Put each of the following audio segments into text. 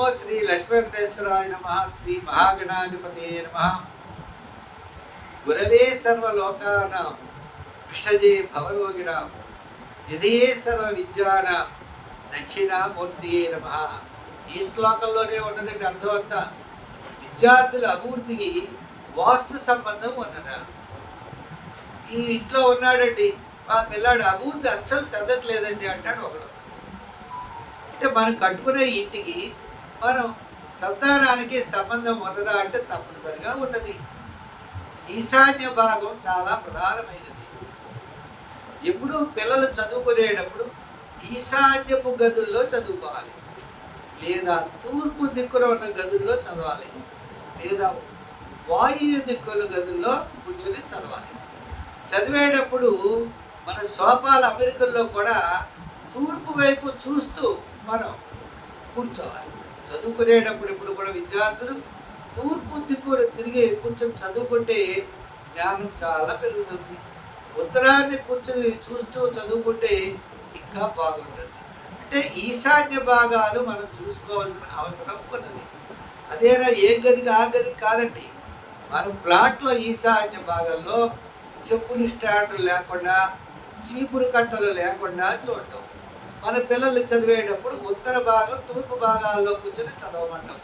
నమో శ్రీ లక్ష్మీ వెంకటేశ్వరాయ నమ శ్రీ మహాగణాధిపతి నమ. గురవే సర్వలోకానాం విషజే భవరోగిణాం నిధియే సర్వ విద్యాన దక్షిణామూర్తియే నమ. ఈ శ్లోకంలోనే ఉన్నదండి అర్థం అంతా. విద్యార్థుల అభివృద్ధికి వాస్తు సంబంధం ఉన్నదా? ఈ ఇంట్లో ఉన్నాడండి మా పిల్లాడు అభివృద్ధి అస్సలు చదవట్లేదండి అంటాడు ఒకడు. అంటే మనం కట్టుకునే ఇంటికి మనం సంతానానికి సంబంధం ఉన్నదా అంటే తప్పనిసరిగా ఉన్నది ఈశాన్య భాగం చాలా ప్రధానమైనది. ఎప్పుడు పిల్లలు చదువుకునేటప్పుడు ఈశాన్యపు గదుల్లో చదువుకోవాలి. లేదా తూర్పు దిక్కున ఉన్న గదుల్లో చదవాలి. లేదా వాయు దిక్కుల గదుల్లో కూర్చొని చదవాలి. చదివేటప్పుడు మన సోపాల అమెరికల్లో కూడా తూర్పు వైపు చూస్తూ మనం కూర్చోవాలి. చదువుకునేటప్పుడు ఇప్పుడు కూడా విద్యార్థులు తూర్పు దిక్కు తిరిగి కొంచెం చదువుకుంటే జ్ఞానం చాలా పెరుగుతుంది. ఉత్తరాన్ని కూర్చొని చూస్తూ చదువుకుంటే ఇంకా బాగుంటుంది. అంటే ఈశాన్య భాగాలు మనం చూసుకోవాల్సిన అవసరం ఉన్నది. అదేనా ఏ గదికి ఆ గది కాదండి. మనం ప్లాట్లో ఈశాన్య భాగంలో చెప్పులు స్టాండ్ లేకుండా చీపురు కట్టలు లేకుండా చూడటం. మన పిల్లలు చదివేటప్పుడు ఉత్తర భాగం తూర్పు భాగాల్లో కూర్చొని చదవమంటాం.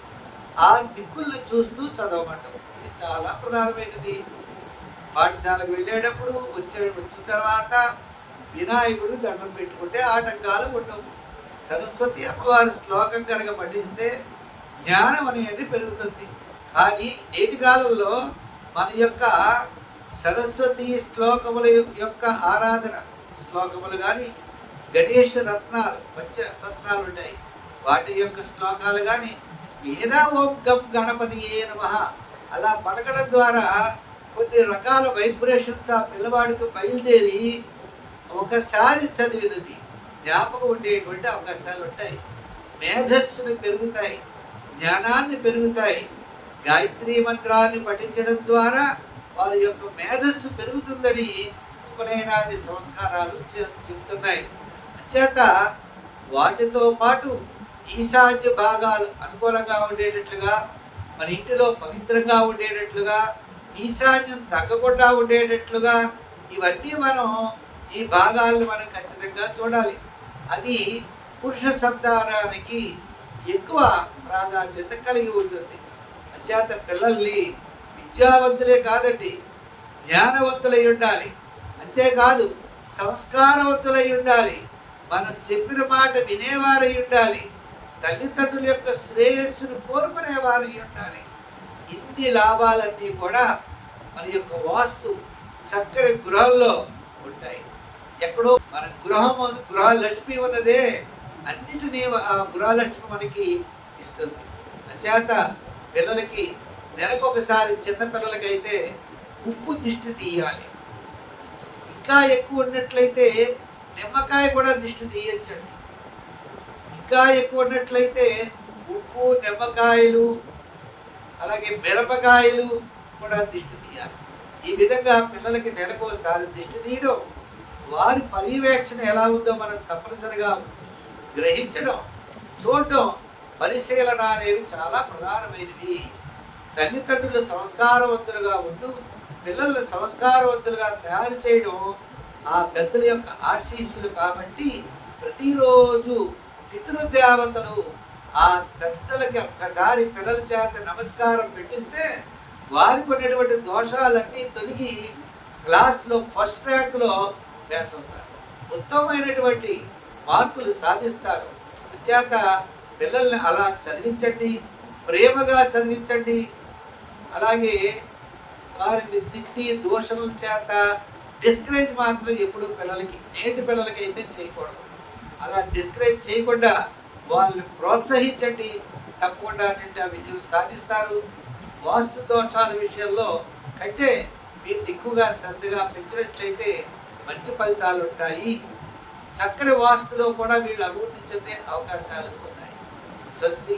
ఆ దిక్కుల్ని చూస్తూ చదవమంటాం. ఇది చాలా ప్రధానమైనది. పాఠశాలకు వెళ్ళేటప్పుడు వచ్చే వచ్చిన తర్వాత వినాయకుడు దండం పెట్టుకుంటే ఆటంకాలు ఉండవు. సరస్వతి అమ్మవారి శ్లోకం కనుక పఠిస్తే జ్ఞానం అనేది పెరుగుతుంది. కానీ నేటి కాలంలో మన యొక్క సరస్వతి శ్లోకముల యొక్క ఆరాధన శ్లోకములు కానీ గణేష రత్నాలు పంచ రత్నాలు ఉంటాయి వాటి యొక్క శ్లోకాలు కానీ లేదా ఓం గం గణపతి ఏ నమ. అలా పలకడం ద్వారా కొన్ని రకాల వైబ్రేషన్స్ ఆ పిల్లవాడికి బయలుదేరి ఒకసారి చదివినది. జ్ఞాపకం ఉండేటువంటి అవకాశాలు ఉంటాయి మేధస్సుని పెరుగుతాయి జ్ఞానాన్ని పెరుగుతాయి. గాయత్రి మంత్రాన్ని పఠించడం ద్వారా వారి యొక్క మేధస్సు పెరుగుతుందని ఉపనయనాది సంస్కారాలు చెబుతున్నాయి చేత వాటితో పాటు ఈశాన్య భాగాలు అనుకూలంగా ఉండేటట్లుగా మన ఇంటిలో పవిత్రంగా ఉండేటట్లుగా ఈశాన్యం తగ్గకుండా ఉండేటట్లుగా ఇవన్నీ మనం ఈ భాగాలను మనం ఖచ్చితంగా చూడాలి. అది పురుష సంతానానికి ఎక్కువ ప్రాధాన్యత కలిగి ఉంటుంది. అంచేత పిల్లల్ని విద్యావంతులే కాదండి జ్ఞానవంతులై ఉండాలి. అంతేకాదు సంస్కారవంతులై ఉండాలి. మనం చెప్పిన మాట వినేవారై ఉండాలి. తల్లిదండ్రుల యొక్క శ్రేయస్సును కోరుకునేవారై ఉండాలి. ఇన్ని లాభాలన్నీ కూడా మన యొక్క వాస్తు చక్కని గృహంలో ఉంటాయి. ఎక్కడో మన గృహం గృహలక్ష్మి ఉన్నదే అన్నిటినీ ఆ గృహలక్ష్మి మనకి ఇస్తుంది. అంచేత పిల్లలకి నెలకు ఒకసారి చిన్న పిల్లలకైతే ఉప్పు దిష్టి తీయాలి. ఇంకా ఎక్కువ ఉన్నట్లయితే నిమ్మకాయ కూడా దిష్టి తీయచ్చండి. ఇంకా ఎక్కువ ఉన్నట్లయితే ఉప్పు నిమ్మకాయలు అలాగే మిరపకాయలు కూడా దిష్టి తీయాలి. ఈ విధంగా పిల్లలకి నెలకోసారి దిష్టి తీయడం వారి పర్యవేక్షణ ఎలా ఉందో మనం తప్పనిసరిగా గ్రహించడం చూడడం పరిశీలన అనేవి చాలా ప్రధానమైనవి. తల్లిదండ్రులు సంస్కారవంతులుగా ఉంటూ పిల్లల్ని సంస్కారవంతులుగా తయారు చేయడం ఆ పెద్దల యొక్క ఆశీస్సులు కాబట్టి ప్రతిరోజు పితృదేవతలు ఆ పెద్దలకి ఒక్కసారి పిల్లల చేత నమస్కారం పెట్టిస్తే వారికి ఉన్నటువంటి దోషాలన్నీ తొలగి క్లాస్లో ఫస్ట్ ర్యాంకులో పాస్ అవుతారు ఉత్తమమైనటువంటి మార్కులు సాధిస్తారు. చేత పిల్లల్ని అలా చదివించండి ప్రేమగా చదివించండి. అలాగే వారిని తిట్టి దోషణల చేత డిస్కరేజ్ మాత్రం ఎప్పుడు పిల్లలకి నేటి పిల్లలకి అయితే చేయకూడదు. అలా డిస్కరేజ్ చేయకుండా వాళ్ళని ప్రోత్సహించండి. తప్పకుండా నిండా విజయం సాధిస్తారు. వాస్తు దోషాల విషయంలో కంటే మీరు ఎక్కువగా శ్రద్ధగా పెంచినట్లయితే మంచి ఫలితాలు ఉంటాయి. చక్కని వాస్తులో కూడా వీళ్ళు అభివృద్ధి చెందే అవకాశాలు ఉన్నాయి. స్వస్తి.